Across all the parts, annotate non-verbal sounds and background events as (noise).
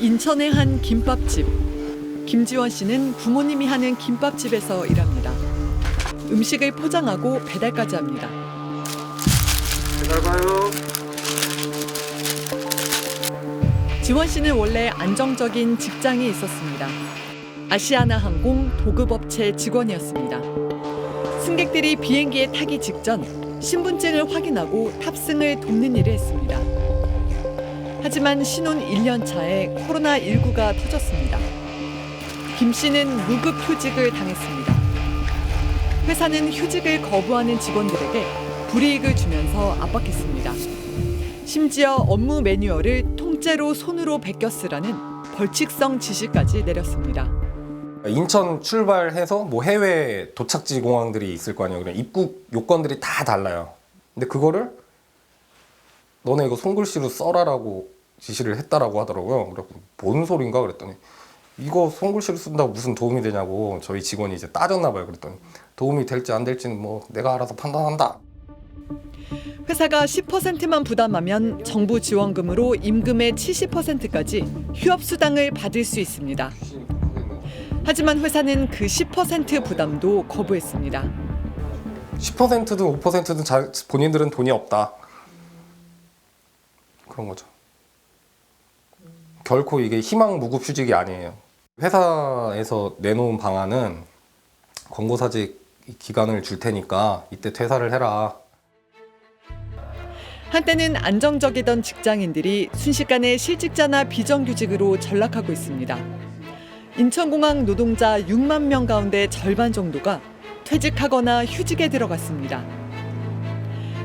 인천의 한 김밥집. 김지원 씨는 부모님이 하는 김밥집에서 일합니다. 음식을 포장하고 배달까지 합니다. 잘 가요. 지원 씨는 원래 안정적인 직장에 있었습니다. 아시아나 항공 도급업체 직원이었습니다. 승객들이 비행기에 타기 직전 신분증을 확인하고 탑승을 돕는 일을 했습니다. 하지만 신혼 1년 차에 코로나19가 터졌습니다. 김 씨는 무급 휴직을 당했습니다. 회사는 휴직을 거부하는 직원들에게 불이익을 주면서 압박했습니다. 심지어 업무 매뉴얼을 통째로 손으로 베껴 쓰라는 벌칙성 지시까지 내렸습니다. 인천 출발해서 뭐 해외 도착지 공항들이 있을 거 아니에요. 입국 요건들이 다 달라요. 근데 그거를 너네 이거 손글씨로 써라라고 지시를 했다라고 하더라고요. 그래서 뭔 소린가 그랬더니 이거 손글씨로 쓴다고 무슨 도움이 되냐고 저희 직원이 이제 따졌나 봐요. 그랬더니 도움이 될지 안 될지는 뭐 내가 알아서 판단한다. 회사가 10%만 부담하면 정부 지원금으로 임금의 70%까지 휴업 수당을 받을 수 있습니다. 하지만 회사는 그 10% 부담도 거부했습니다. 10%든 5%든 자, 본인들은 돈이 없다. 그런 거죠. 결코 이게 희망 무급 휴직이 아니에요. 회사에서 내놓은 방안은 권고사직 기간을 줄 테니까 이때 퇴사를 해라. 한때는 안정적이던 직장인들이 순식간에 실직자나 비정규직으로 전락하고 있습니다. 인천공항 노동자 6만 명 가운데 절반 정도가 퇴직하거나 휴직에 들어갔습니다.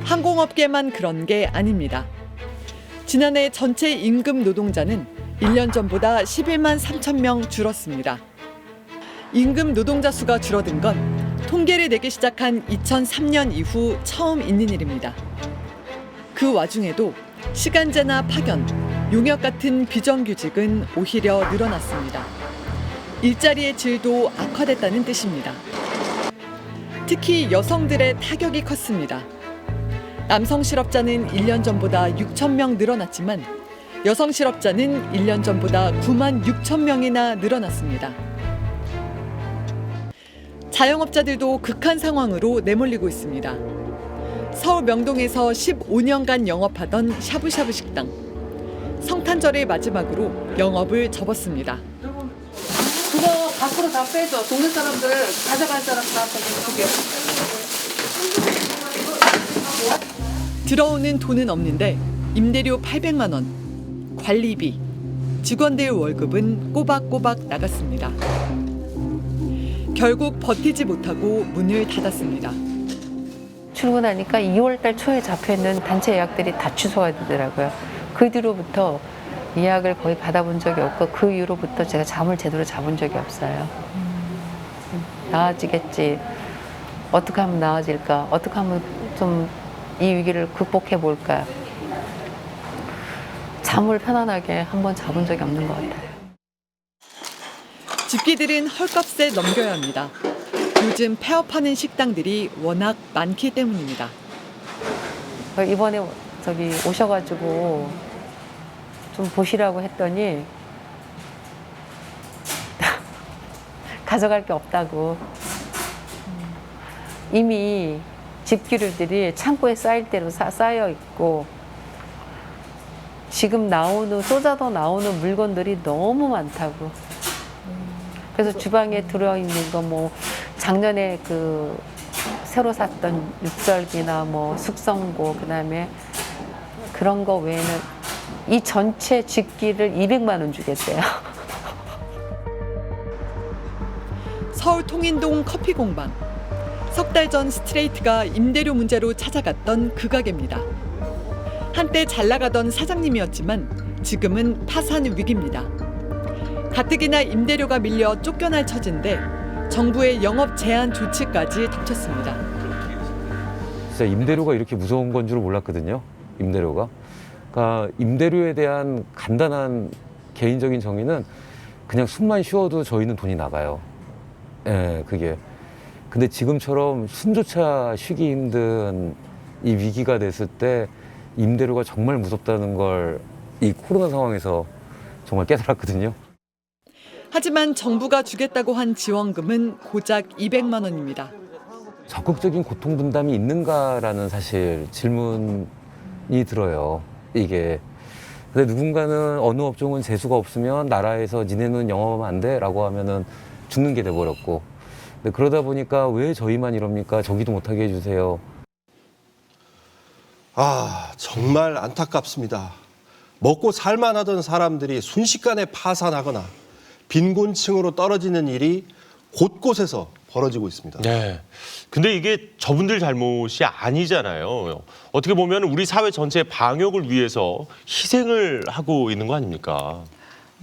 항공업계만 그런 게 아닙니다. 지난해 전체 임금 노동자는 1년 전보다 11만 3천 명 줄었습니다. 임금 노동자 수가 줄어든 건 통계를 내기 시작한 2003년 이후 처음 있는 일입니다. 그 와중에도 시간제나 파견, 용역 같은 비정규직은 오히려 늘어났습니다. 일자리의 질도 악화됐다는 뜻입니다. 특히 여성들의 타격이 컸습니다. 남성 실업자는 1년 전보다 6천 명 늘어났지만 여성 실업자는 1년 전보다 9만 6천 명이나 늘어났습니다. 자영업자들도 극한 상황으로 내몰리고 있습니다. 서울 명동에서 15년간 영업하던 샤브샤브 식당. 성탄절을 마지막으로 영업을 접었습니다. 그거 밖으로 다 빼줘. 동네 사람들 가져갈 사람 다 거기 두개. 들어오는 돈은 없는데 임대료 800만 원, 관리비, 직원들 월급은 꼬박꼬박 나갔습니다. 결국 버티지 못하고 문을 닫았습니다. 출근하니까 2월 달 초에 잡혀 있는 단체 예약들이 다 취소가 되더라고요. 그 뒤로부터 예약을 거의 받아본 적이 없고 그 이후로부터 제가 잠을 제대로 자본 적이 없어요. 나아지겠지. 어떻게 하면 나아질까? 어떻게 하면 좀 이 위기를 극복해 볼까? 잠을 편안하게 한번 자본 적이 없는 것 같아요. 집기들은 헐값에 넘겨야 합니다. 요즘 폐업하는 식당들이 워낙 많기 때문입니다. 이번에 저기 오셔가지고 좀 보시라고 했더니 (laughs) 가져갈 게 없다고. 이미 집기류들이 창고에 쌓일 대로 사- 쌓여 있고 지금 나오는 쏟아져 나오는 물건들이 너무 많다고. 그래서 주방에 들어있는 거 뭐 작년에 그 새로 샀던 육설기나 뭐 숙성고 그다음에 그런 거 외에는 이 전체 집기를 200만 원 주겠대요. (laughs) 서울 통인동 커피 공방. 석 달 전 스트레이트가 임대료 문제로 찾아갔던 그 가게입니다. 한때 잘 나가던 사장님이었지만 지금은 파산 위기입니다. 가뜩이나 임대료가 밀려 쫓겨날 처진데 정부의 영업 제한 조치까지 덮쳤습니다. 진짜 임대료가 이렇게 무서운 건 줄 몰랐거든요. 임대료가. 그러니까 임대료에 대한 간단한 개인적인 정의는 그냥 숨만 쉬어도 저희는 돈이 나가요. 예, 그게. 근데 지금처럼 숨조차 쉬기 힘든 이 위기가 됐을 때 임대료가 정말 무섭다는 걸 이 코로나 상황에서 정말 깨달았거든요. 하지만 정부가 주겠다고 한 지원금은 고작 200만 원입니다. 적극적인 고통 분담이 있는가라는 사실 질문이 들어요. 이게 근데 누군가는 어느 업종은 재수가 없으면 나라에서 니네는 영업하면 안 돼라고 하면은 죽는 게 돼버렸고 근데 그러다 보니까 왜 저희만 이럽니까 저기도 못하게 해주세요 아, 정말 안타깝습니다. 먹고 살만하던 사람들이 순식간에 파산하거나 빈곤층으로 떨어지는 일이 곳곳에서 벌어지고 있습니다. 네. 근데 이게 저분들 잘못이 아니잖아요. 어떻게 보면 우리 사회 전체의 방역을 위해서 희생을 하고 있는 거 아닙니까?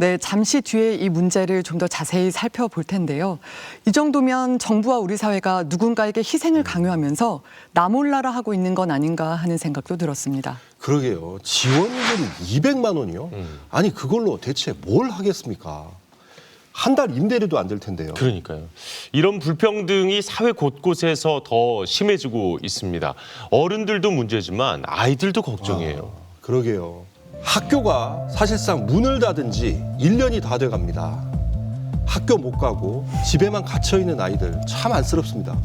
네, 잠시 뒤에 이 문제를 좀 더 자세히 살펴볼 텐데요. 이 정도면 정부와 우리 사회가 누군가에게 희생을 강요하면서 나 몰라라 하고 있는 건 아닌가 하는 생각도 들었습니다. 그러게요. 지원금 200만 원이요? 음. 아니, 그걸로 대체 뭘 하겠습니까? 한 달 임대료도 안 될 텐데요. 그러니까요. 이런 불평등이 사회 곳곳에서 더 심해지고 있습니다. 어른들도 문제지만 아이들도 걱정이에요. 그러게요. 학교가 사실상 문을 닫은 지 1년이 다 돼 갑니다. 학교 못 가고 집에만 갇혀 있는 아이들 참 안쓰럽습니다.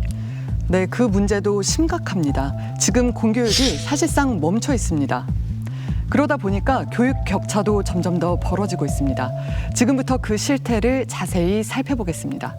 네, 그 문제도 심각합니다. 지금 공교육이 사실상 멈춰 있습니다. 그러다 보니까 교육 격차도 점점 더 벌어지고 있습니다. 지금부터 그 실태를 자세히 살펴보겠습니다.